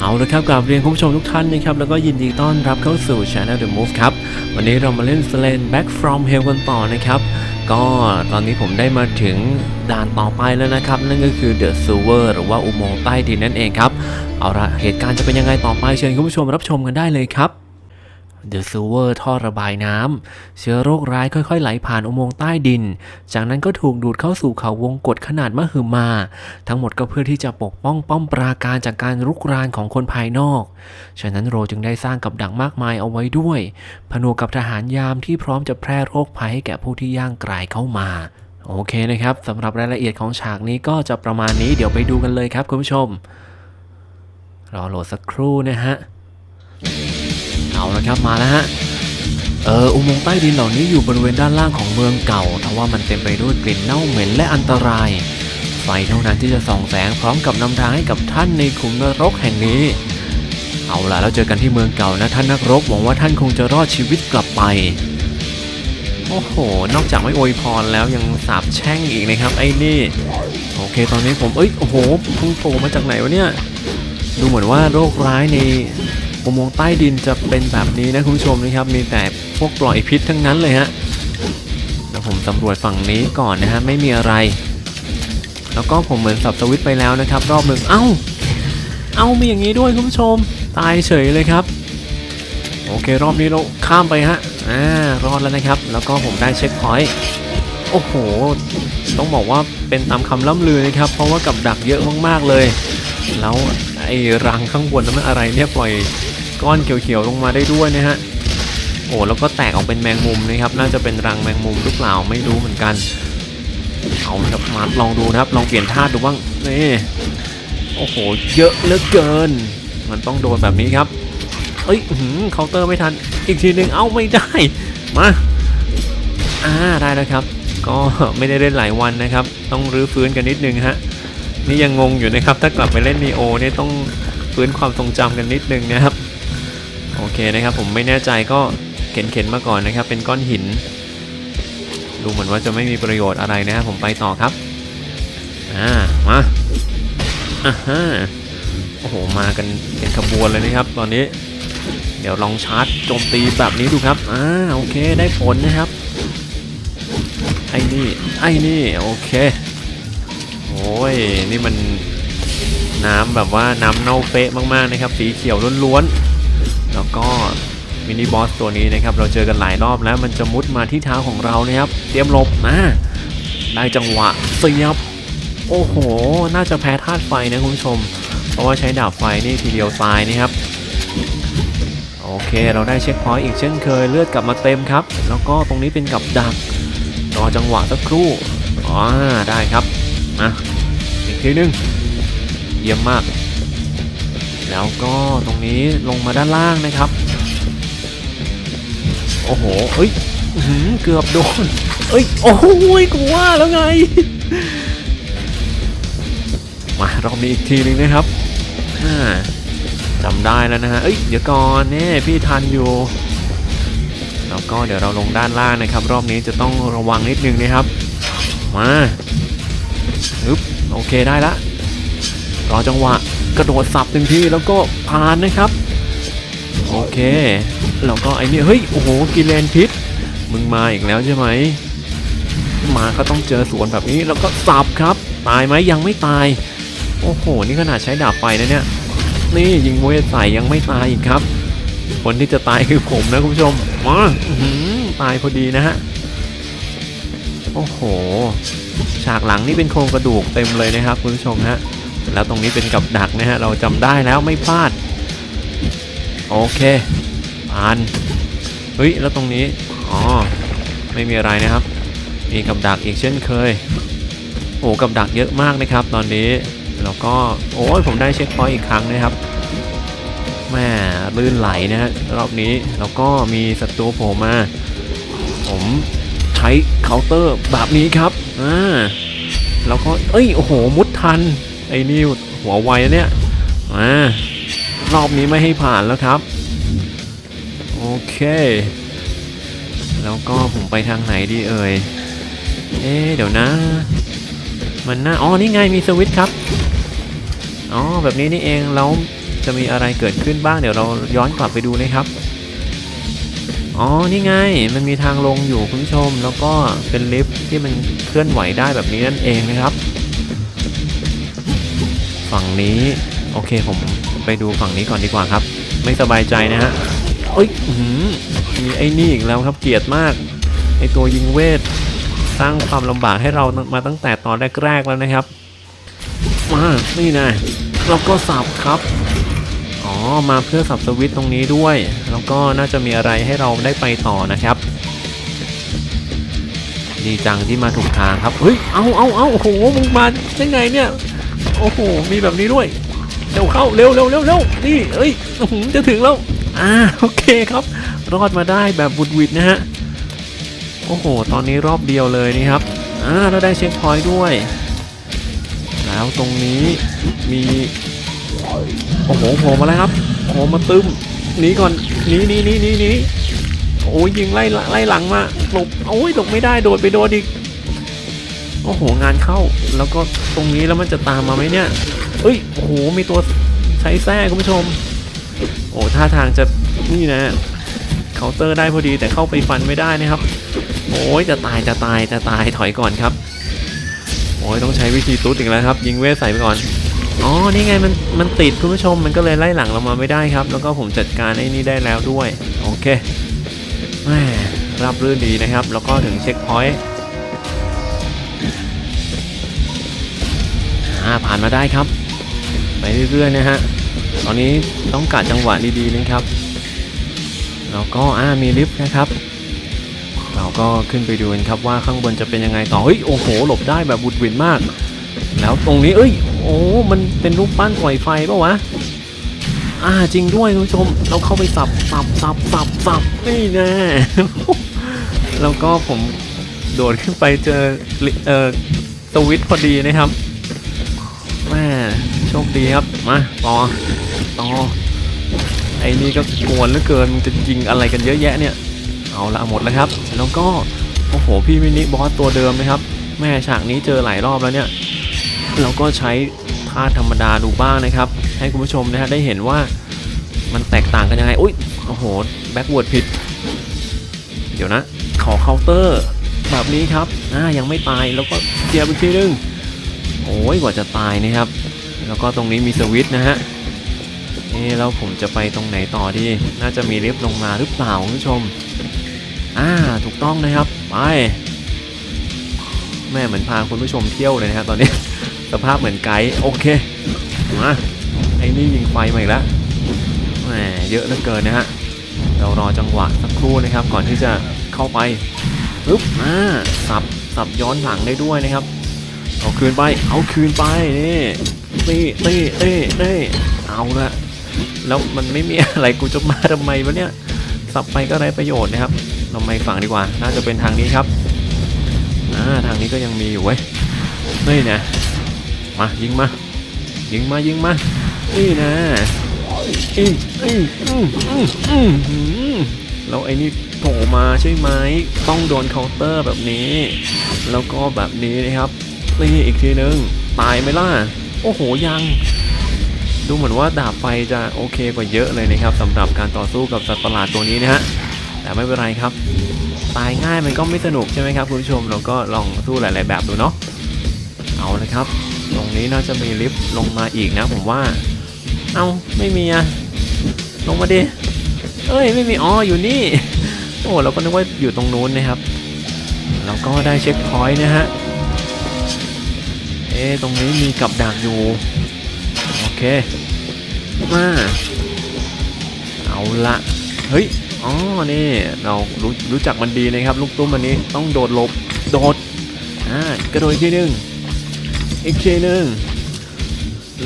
เอาละครับกราบเรียนคุณผู้ชมทุกท่านนะครับแล้วก็ยินดีต้อนรับเข้าสู่ Channel The Move ครับ วันนี้เรามาเล่น s l a n Back from Hell กันต่อนะครับ ก็ตอนนี้ผมได้มาถึงด่านต่อไปแล้วนะครับ นั่นก็คือ The Sewer หรือว่าอุโมงค์ใต้ดินนั่นเองครับ เอาละเหตุการณ์จะเป็นยังไงต่อไปเชิญคุณผู้ชมรับชมกันได้เลยครับ The Sewer ท่อระบายน้ำ เชื้อโรคร้ายค่อยๆ ไหลผ่านอุโมงค์ใต้ดิน จากนั้นก็ถูกดูดเข้าสู่เขาวงกฏขนาดมหึมา ทั้งหมดก็เพื่อที่จะปกป้องป้อมปราการจากการรุกรานของคนภายนอก ฉะนั้นโรจึงได้สร้างกับดักมากมายเอาไว้ด้วย ผนวกกับทหารยามที่พร้อมจะแพร่โรคภัยให้แก่ผู้ที่ย่างกรายเข้ามาโอเคนะครับสำหรับรายละเอียดของฉากนี้ก็จะประมาณนี้เดี๋ยวไปดูกันเลยครับคุณผู้ชม รอโหลดสักครู่นะฮะ เอาละครับมาแล้วฮะเอออุโมงค์ใต้ดินเหล่านี้อยู่บริเวณด้านล่างของเมืองเก่าทว่ามันเต็มไปด้วยกลิ่นเน่าเหม็นและอันตราย ไฟเท่านั้นที่จะส่องแสงพร้อมกับนำทางให้กับท่านในขุมนรกแห่งนี้ เอาล่ะแล้วเจอกันที่เมืองเก่านะท่านนักรบหวังว่าท่านคงจะรอดชีวิตกลับไป โอ้โห นอกจากไม่อวยพรแล้วยังสาบแช่งอีกนะครับไอ้นี่ โอเคตอนนี้ผมเอ้ยโอ้โหพุ่งโผล่มาจากไหนวะเนี่ย ดูเหมือนว่าโรคร้ายใน อุโมงค์ใต้ดินจะเป็นแบบนี้นะคุณผู้ชมนะครับ มีแต่พวกปล่อยพิษทั้งนั้นเลยฮะแล้วผมสำรวจฝั่งนี้ก่อนนะฮะไม่มีอะไร แล้วก็ผมเหมือนสับสวิตไปแล้วนะครับ รอบหนึ่งเอ้า เอามีอย่างนี้ด้วยคุณผู้ชม ตายเฉยเลยครับ โอเครอบนี้เราข้ามไปฮะอ่ารอดแล้วนะครับ แล้วก็ผมได้เช็คพอยต์โอ้โห ต้องบอกว่าเป็นตามคำล่ำลือนะครับ เพราะว่ากับดักเยอะมากๆเลย แล้วไอ้รังข้างบนนั้นมันอะไรเนี่ยปล่อยก้อนเขียวๆลงมาได้ด้วยนะฮะโอ้แล้วก็แตกออกเป็นแมงมุมนะครับ น่าจะเป็นรังแมงมุมหรือเปล่าไม่รู้เหมือนกัน เอาครับมาลองดูนะครับ ลองเปลี่ยนท่าดูบ้างนี่โอ้โหเยอะเหลือเกิน มันต้องโดนแบบนี้ครับเอ้ยเคาน์เตอร์ไม่ทันอีกทีหนึ่งเอ้าไม่ได้มาอ่าได้แล้วครับ ก็ไม่ได้เล่นหลายวันนะครับ ต้องรื้อฟื้นกันนิดนึงฮะ นี่ยังงงอยู่นะครับ ถ้ากลับไปเล่นนีโอเนี่ยต้องฟื้นความทรงจำกันนิดนึงนะครับ โอเคนะครับ ผมไม่แน่ใจก็เข็นเข็นมาก่อนนะครับ เป็นก้อนหิน ดูเหมือนว่าจะไม่มีประโยชน์อะไรนะครับผมไปต่อครับ อ่า มาอ่าฮะโอ้โห มากันเป็นขบวนเลยนะครับ ตอนนี้ เดี๋ยวลองชาร์จโจมตีแบบนี้ดูครับ อ่า โอเค ได้ผลนะครับ ไอ้นี่ ไอ้นี่ โอเค ย นี่มันน้ำแบบว่าน้ำเน่าเฟะมากๆนะครับ สีเขียวล้วนๆ แล้วก็มินิบอสตัวนี้นะครับ เราเจอกันหลายรอบแล้วมันจะมุดมาที่เท้าของเรานะครับ เตรียมลบนะ ได้จังหวะเสียบ โอ้โห น่าจะแพ้ธาตุไฟนะคุณผู้ชม เพราะว่าใช้ดาบไฟนี่ทีเดียวตายนะครับ โอเค เราได้เช็คพอยต์อีกเช่นเคย เลือดกลับมาเต็มครับ แล้วก็ตรงนี้เป็นกับดัก รอจังหวะสักครู่อ๋อได้ครับ มา ทีหนึง เยี่ยมมาก แล้วก็ตรงนี้ลงมาด้านล่างนะครับ โอ้โหเอ้ยเกือบโดน เอ้ย โอ้โหกูว่าแล้วไง มารอบนี้อีกทีหนึงนะครับจำได้แล้วนะฮะ เอ้ย เดี๋ยวก่อนเนี่ยพี่ทันอยู่ แล้วก็เดี๋ยวเราลงด้านล่างนะครับ รอบนี้จะต้องระวังนิดนึงนะครับ มาอึ๊บ โอเคได้ละรอจังหวะกระโดดสับหนึ่งทีแล้วก็ผ่านนะครับ โอเคแล้วก็ไอ้นี่เฮ้ยโอ้โหกิเลนพิษมึงมาอีกแล้วใช่ไหมมาก็ต้องเจอสวนแบบนี้แล้วก็สับครับ ตายไหมยังไม่ตาย โอ้โห นี่ขนาดใช้ดาบไฟนะเนี่ย นี่ยิงมวยใส่ยังไม่ตายอีกครับ คนที่จะตายคือผมนะคุณผู้ชมมาตายพอดีนะฮะโอ้โห ฉากหลังนี่เป็นโครงกระดูกเต็มเลยนะครับคุณผู้ชมฮะแล้วตรงนี้เป็นกับดักนะฮะเราจำได้แล้วไม่พลาด โอเคผ่านเฮ้ยแล้วตรงนี้อ๋อไม่มีอะไรนะครับ มีกับดักอีกเช่นเคยโอ้กับดักเยอะมากนะครับ ตอนนี้แล้วก็โอ้ยผมได้เช็คพอยต์อีกครั้งนะครับแม่ลื่นไหลนะฮะรอบนี้แล้วก็มีศัตรูโผล่มา ผมใช้เคาน์เตอร์แบบนี้ครับ แล้วก็เอ้ยโอ้โหมุดทันไอ้นี่หัวไวนเนี่ยอ่ารอบนี้ไม่ให้ผ่านแล้วครับ โอเค แล้วก็ผมไปทางไหนดีเอ่ยเอ๊เดี๋ยวนะ มันน่าอ๋อนี่ไงมีสวิตช์ครับอ๋อแบบนี้นี่เองแล้วจะมีอะไรเกิดขึ้นบ้างเดี๋ยวเราย้อนกลับไปดูนะครับ อ๋อ นี่ไง มันมีทางลงอยู่คุณผู้ชม แล้วก็เป็นลิฟต์ที่มันเคลื่อนไหวได้แบบนี้นั่นเองนะครับ ฝั่งนี้ โอเค ผมไปดูฝั่งนี้ก่อนดีกว่าครับ ไม่สบายใจนะฮะเอ้ยมีไอ้นี่อีกแล้วครับเกลียดมาก ไอ้ตัวยิงเวท สร้างความลำบากให้เรามาตั้งแต่ตอนแรกๆแล้วนะครับ มา นี่นะแล้วก็สับครับ มาเพื่อสับสวิตตรงนี้ด้วย แล้วก็น่าจะมีอะไรให้เราได้ไปต่อนะครับ ดีจังที่มาถูกทางครับ เฮ้ย เอาเอาเอาโอ้โห มึงมาได้ไงเนี่ย โอ้โห มีแบบนี้ด้วย เร็วเข้า เร็วเร็วเร็วเร็วนี่เอ้ยอื้อหือจะถึงแล้ว อ่า โอเคครับ รอดมาได้แบบบุดวิดนะฮะ โอ้โห ตอนนี้รอบเดียวเลยนี่ครับ อ่า เราได้เช็คพอยต์ด้วย แล้วตรงนี้มี โอ้โหโผล่มาแล้วครับโผล่มาตึมหนีก่อนหนีหนีหนีหนีหนีโอ้ยยิงไล่ไล่หลังมาหลบโอ้ยหลบไม่ได้โดดไปโดนอีกโอ้โหงานเข้า แล้วก็ตรงนี้แล้วมันจะตามมาไหมเนี่ยเอ้ยโอ้โหมีตัวใช้แท้คุณผู้ชม โอ้ท่าทางจะนี่นะเคาน์เตอร์ได้พอดีแต่เข้าไปฟันไม่ได้นะครับ โอ้ยจะตายจะตายจะตายถอยก่อนครับ โอ้ยต้องใช้วิธีตุ๊ดอีกแล้วครับ ยิงเวทใส่ไปก่อน อ๋อ นี่ไงมันมันติดคุณผู้ชมมันก็เลยไล่หลังเรามาไม่ได้ครับ แล้วก็ผมจัดการไอ้นี่ได้แล้วด้วย โอเคแม่รับรื่นดีนะครับ แล้วก็ถึงเช็คพอยต์อ่าผ่านมาได้ครับ ไปเรื่อยๆนะฮะ ตอนนี้ต้องกะจังหวะดีๆนะครับ แล้วก็อ่ามีลิฟต์นะครับ เราก็ขึ้นไปดูนครับว่าข้างบนจะเป็นยังไงต่อ เฮ้ย โอ้โห หลบได้แบบบุดหวินมาก แล้วตรงนี้เอ้ย โอ้ มันเป็นรูปปั้นปล่อยไฟปะวะ อ่าจริงด้วยคุณผู้ชม เราเข้าไปสับสับสับสับสับนี่แน่แล้วก็ผมโดดขึ้นไปเจอเอ่อสวิตช์พอดีนะครับแม่โชคดีครับ มาต่อต่อไอ้นี่ก็กวนเหลือเกินมันจะยิงอะไรกันเยอะแยะเนี่ย เอาละหมดแล้วครับ แล้วก็ โอ้โห พี่มินิบอสตัวเดิมนะครับ แม่ฉากนี้เจอหลายรอบแล้วเนี่ย เราก็ใช้ท่าธรรมดาดูบ้างนะครับ ให้คุณผู้ชมนะฮะได้เห็นว่ามันแตกต่างกันยังไง อุ้ยโอ้โหแบ็กเวิร์ดผิด เดี๋ยวนะ ขอเคาน์เตอร์ แบบนี้ครับอ่ายังไม่ตายแล้วก็เจียบอีกทีนึงโอ้ยกว่าจะตายนะครับ แล้วก็ตรงนี้มีสวิตช์นะฮะเอ๊ะแล้วผมจะไปตรงไหนต่อดี น่าจะมีลิฟต์ลงมาหรือเปล่าคุณผู้ชม อ่า ถูกต้องนะครับ ไป แม่เหมือนพาคุณผู้ชมเที่ยวเลยนะครับตอนนี้ สภาพเหมือนไกด์โอเคมาไอ้นี่ยิงไฟมาอีกแล้วแหมเยอะเหลือเกินนะฮะเรารอจังหวะสักครู่นะครับ ก่อนที่จะเข้าไปปึ๊บอ่าสับสับย้อนหลังได้ด้วยนะครับ เอาคืนไป เอาคืนไปนี่นี่นี่นี่นี่เอาละแล้วมันไม่มีอะไรกูจะมาทำไมวะเนี่ยสับไปก็ไร้ประโยชน์นะครับเราไม่ฝั่งดีกว่า น่าจะเป็นทางนี้ครับอ่าทางนี้ก็ยังมีอยู่เว้ยนี่นะ มายิงมา ยิงมายิงมานี่นะอีอีอืมอืมอืมอืมแล้วไอ้นี่โผล่มาใช่ไหมต้องโดนเคาน์เตอร์แบบนี้ แล้วก็แบบนี้นะครับนี่อีกทีนึงตายไหมล่ะ โอ้โหยัง ดูเหมือนว่าดาบไฟจะโอเคกว่าเยอะเลยนะครับสำหรับการต่อสู้กับสัตว์ประหลาดตัวนี้นะฮะแต่ไม่เป็นไรครับ ตายง่ายมันก็ไม่สนุกใช่ไหมครับคุณผู้ชมเราก็ลองสู้หลาย ๆ แบบดูเนาะเอาเลยครับ ตรงนี้น่าจะมีลิฟต์ลงมาอีกนะผมว่า เอาไม่มีอะลงมาดิ เอ้ยไม่มีอ๋ออยู่นี่ โอ้เราก็นึกว่าอยู่ตรงนู้นนะครับแล้วก็ได้เช็คพอยต์นะฮะ เอ๊ตรงนี้มีกับดักอยู่ โอเค มา เอาละเฮ้ย อ๋อ นี่ เรารู้รู้จักมันดีนะครับ ลูกตุ้มอันนี้ต้องโดดหลบ โดด อ่ากระโดดทีนึง อีกทีหนึง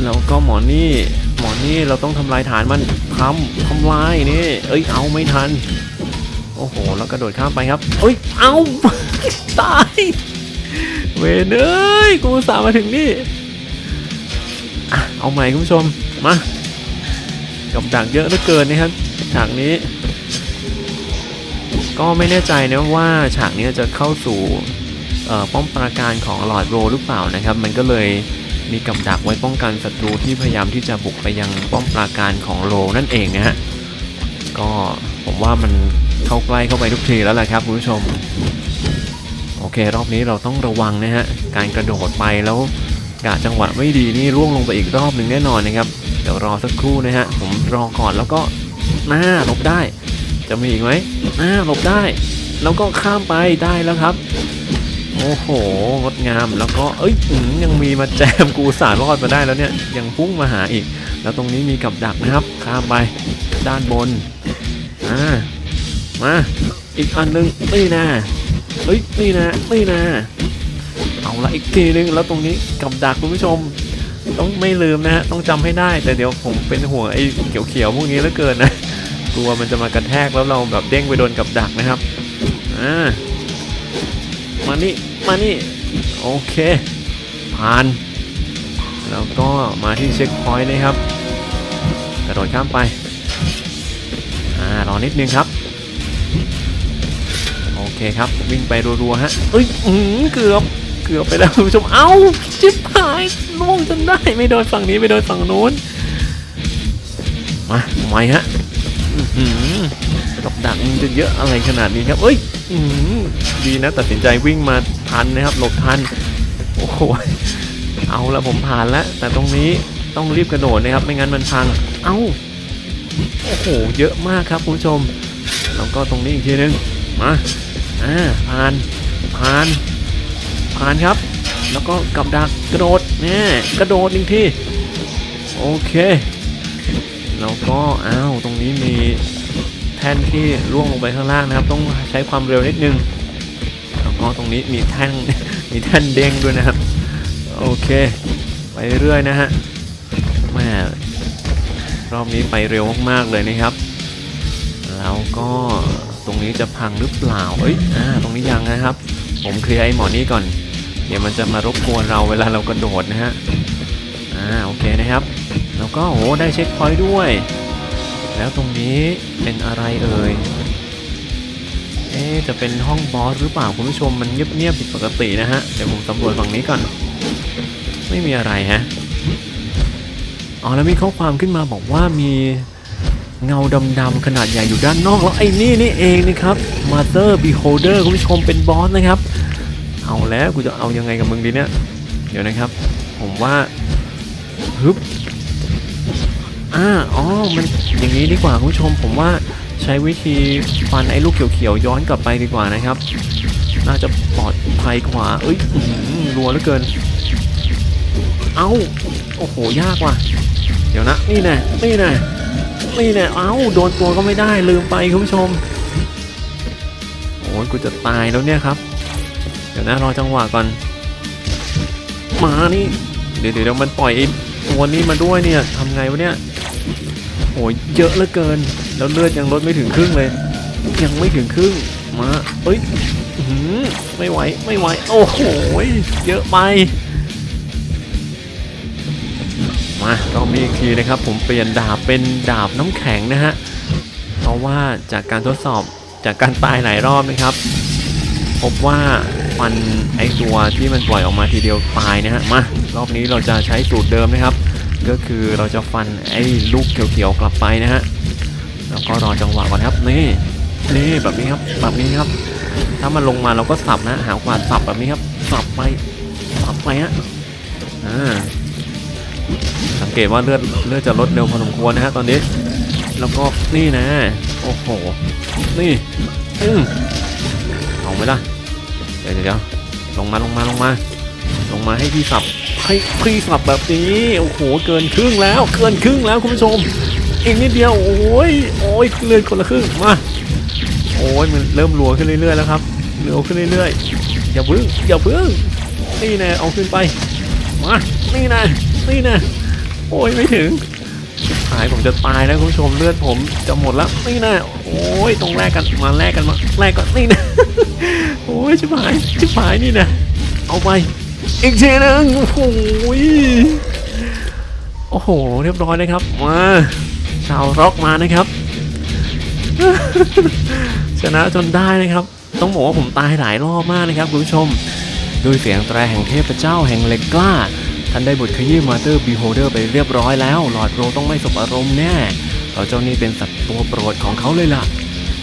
แล้วก็หมอนี่หมอนี่เราต้องทำลายฐานมันทำทำลายนี่ เอ้ยเอาไม่ทัน โอ้โห แล้วกระโดดข้ามไปครับ เอ้ยเอาตาย เวนเอ้ยกูสามาถึงนี่เอาใหม่คุณผู้ชมมากับดักเยอะเหลือเกินนะครับฉากนี้ ก็ไม่แน่ใจนะว่าฉากนี้จะเข้าสู่ ป้อมปราการของหลอดโรหรือเปล่านะครับ มันก็เลยมีกับดักไว้ป้องกันศัตรูที่พยายามที่จะบุกไปยังป้อมปราการของโลนั่นเองนะฮะก็ผมว่ามันเข้าใกล้เข้าไปทุกทีแล้วแหละครับคุณผู้ชมโอเค รอบนี้เราต้องระวังนะฮะการกระโดดไปแล้วกะจังหวะไม่ดีนี่ร่วงลงไปอีกรอบหนึ่งแน่นอนนะครับเดี๋ยวรอสักครู่นะฮะผมรอก่อนแล้วก็หน้าหลบได้ จะมีอีกไหมหน้าหลบได้ แล้วก็ข้ามไปได้แล้วครับ โอ้โหงดงามแล้วก็เอ้ยยังมีมาแจมกูสารรอดมาได้แล้วเนี่ยยังพุ่งมาหาอีก แล้วตรงนี้มีกับดักนะครับข้ามไปด้านบนอ่ามาอีกอันหนึงนี่นะเฮ้ยนี่นะนี่นะเอาละอีกทีนึงแล้วตรงนี้กับดักคุณผู้ชม ต้องไม่ลืมนะฮะต้องจำให้ได้แต่เดี๋ยวผมเป็นห่วงไอ้เขียวๆพวกนี้เหลือเกินนะกลัวมันจะมากระแทกแล้วเราแบบเด้งไปโดนกับดักนะครับอ่า มานี่ มานี่ โอเค ผ่าน แล้วก็มาที่เช็คพอยต์นะครับ กระโดดข้ามไป อ่ารอนิดนึงครับ โอเคครับ วิ่งไปรัวๆฮะเอ้ยอืมเกือบ เกือบไปแล้วคุณผู้ชม เอ้าจิ๊บหายล่วงจนได้ ไม่โดนฝั่งนี้ ไม่โดนฝั่งนู้น มาทำไมฮะอื้อหือกับ ดักจะเยอะอะไรขนาดนี้ครับ เอ้ยอดีนะตัดสินใจวิ่งมาทันนะครับ หลบทัน โอ้โห เอาละผมผ่านแล้ว แต่ตรงนี้ต้องรีบกระโดดนะครับ ไม่งั้นมันพัง เอ้า โอ้โห เยอะมากครับคุณผู้ชม แล้วก็ตรงนี้อีกทีนึง มา อ่า ผ่าน ผ่าน ผ่านครับ แล้วก็กับดักกระโดดแน่กระโดดอีกที โอเค แล้วก็ อ้าว ตรงนี้มี แท่นที่ร่วงลงไปข้างล่างนะครับ ต้องใช้ความเร็วนิดนึงแล้วก็ตรงนี้มีแท่นมีแท่นเด้งด้วยนะครับ โอเค ไปเรื่อยนะฮะแม่รอบนี้ไปเร็วมากๆเลยนะครับ แล้วก็ตรงนี้จะพังหรือเปล่าเอ้ยอ่าตรงนี้ยังนะครับ ผมเคลียร์ไอ้หมอนี้ก่อน เดี๋ยวมันจะมารบกวนเราเวลาเรากระโดดนะฮะอ่าโอเคนะครับ แล้วก็โหได้เช็คพอยต์ด้วย แล้วตรงนี้เป็นอะไรเอ่ย เอ๊จะเป็นห้องบอสหรือเปล่าคุณผู้ชมมันเงียบๆผิดปกตินะฮะ เดี๋ยวผมสำรวจฝั่งนี้ก่อน ไม่มีอะไรฮะ อ๋อแล้วมีข้อความขึ้นมาบอกว่ามีเงาดำๆขนาดใหญ่อยู่ด้านนอกแล้วไอ้นี่นี่เองนะครับ Mother Beholder คุณผู้ชมเป็นบอสนะครับ เอาแล้วกูจะเอายังไงกับมึงดีเนี่ย เดี๋ยวนะครับ ผมว่าฮึบ อ่าอ๋อ มันอย่างนี้ดีกว่าคุณผู้ชม ผมว่าใช้วิธีฟันไอ้ลูกเขียวๆย้อนกลับไปดีกว่านะครับ น่าจะปลอดภัยกว่า เอ้ยอื้อหือรัวเหลือเกิน เอ้า โอ้โห ยากว่ะ เดี๋ยวนะ นี่แน่นี่แน่นี่แน่เอ้า โดนตัวก็ไม่ได้ ลืมไปคุณผู้ชม โอ้ยกูจะตายแล้วเนี่ยครับ เดี๋ยวนะรอจังหวะก่อน มานี่ เดี๋ยวเดี๋ยวมันปล่อยไอ้ตัวนี้มาด้วยเนี่ยทำไงวะเนี่ย โอ้ยเยอะเหลือเกิน แล้วเลือดยังลดไม่ถึงครึ่งเลย ยังไม่ถึงครึ่งมาเอ้ยหือไม่ไหวไม่ไหวโอ้โหเยอะไปมารอบนี้อีกทีนะครับ ผมเปลี่ยนดาบเป็นดาบน้ำแข็งนะฮะเพราะว่าจากการทดสอบจากการตายหลายรอบนะครับ พบว่าฟันไอตัวที่มันปล่อยออกมาทีเดียวตายนะฮะมารอบนี้เราจะใช้สูตรเดิมนะครับ ก็คือเราจะฟันไอ้ลูกเขียวๆกลับไปนะฮะแล้วก็รอจังหวะก่อนครับนี่นี่แบบนี้ครับแบบนี้ครับ ถ้ามันลงมาเราก็สับนะหางขวานสับแบบนี้ครับสับไปสับไปฮะอ่าสังเกตว่าเลือดเลือดจะลดเร็วพอสมควรนะฮะตอนนี้ แล้วก็นี่นะ โอ้โหนี่อืมเอาไหมล่ะเดี๋ยวเดี๋ยวเดี๋ยวลงมาลงมาลงมา ลงมาให้พี่สับให้พี่สับแบบนี้โอ้โหเกินครึ่งแล้ว เกินครึ่งแล้วคุณผู้ชมอีกนิดเดียวโอ้ยโอ้ยเลือดคนละครึ่งมาโอ้ยมันเริ่มรัวขึ้นเรื่อยๆแล้วครับเร็วขึ้นเรื่อยๆอย่าพึ่งอย่าพึ่งนี่แน่เอาขึ้นไปมานี่แน่นี่แน่โอ้ยไม่ถึงหายผมจะตายแล้วคุณผู้ชมเลือดผมจะหมดแล้วนี่นะโอ้ยต้องแลกกันมาแลกกันมาแลกกันนี่นะโอ้ยชิบหายชิบหายนี่นะเอาไป อีกทีหนึงโอ้โหยโอ้โห เรียบร้อยนะครับ มาชาวร็อกมานะครับ ชนะจนได้นะครับ ต้องบอกว่าผมตายหลายรอบมากนะครับคุณผู้ชม ด้วยเสียงแตรแห่งเทพเจ้าแห่งเหล็กกล้า ท่านได้บทขยี้มาเตอร์บีโฮเดอร์ไปเรียบร้อยแล้ว หลอดโรต้องไม่สบอารมณ์แน่เราเจ้านี่เป็นสัตว์ตัวโปรดของเขาเลยล่ะ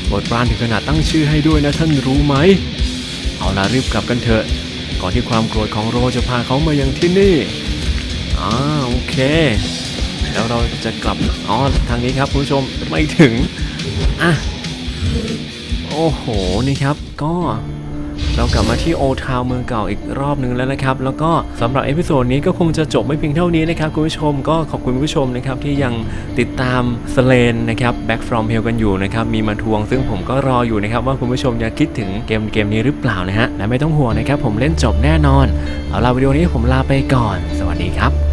โปรดปรานถึงขนาดตั้งชื่อให้ด้วยนะท่านรู้ไหม เอาล่ะรีบกลับกันเถอะ ก่อนที่ความโกรธของโรจะพาเขามายังที่นี่อ่าโอเค แล้วเราจะกลับอ๋อทางนี้ครับคุณผู้ชมไม่ถึงอะโอ้โหนี่ครับก็ เรากลับมาที่โอทาวเมืองเก่าอีกรอบหนึ่งแล้วนะครับ แล้วก็สำหรับเอพิโซดนี้ก็คงจะจบไม่เพียงเท่านี้นะครับคุณผู้ชมก็ขอบคุณคุณผู้ชมนะครับที่ยังติดตามสเลนนะครับ Back from Hell กันอยู่นะครับมีมาทวง ซึ่งผมก็รออยู่นะครับว่าคุณผู้ชมจะคิดถึงเกมเกมนี้หรือเปล่านะฮะและไม่ต้องห่วงนะครับผมเล่นจบแน่นอนเอาล่ะวิดีโอนี้ผมลาไปก่อน สวัสดีครับ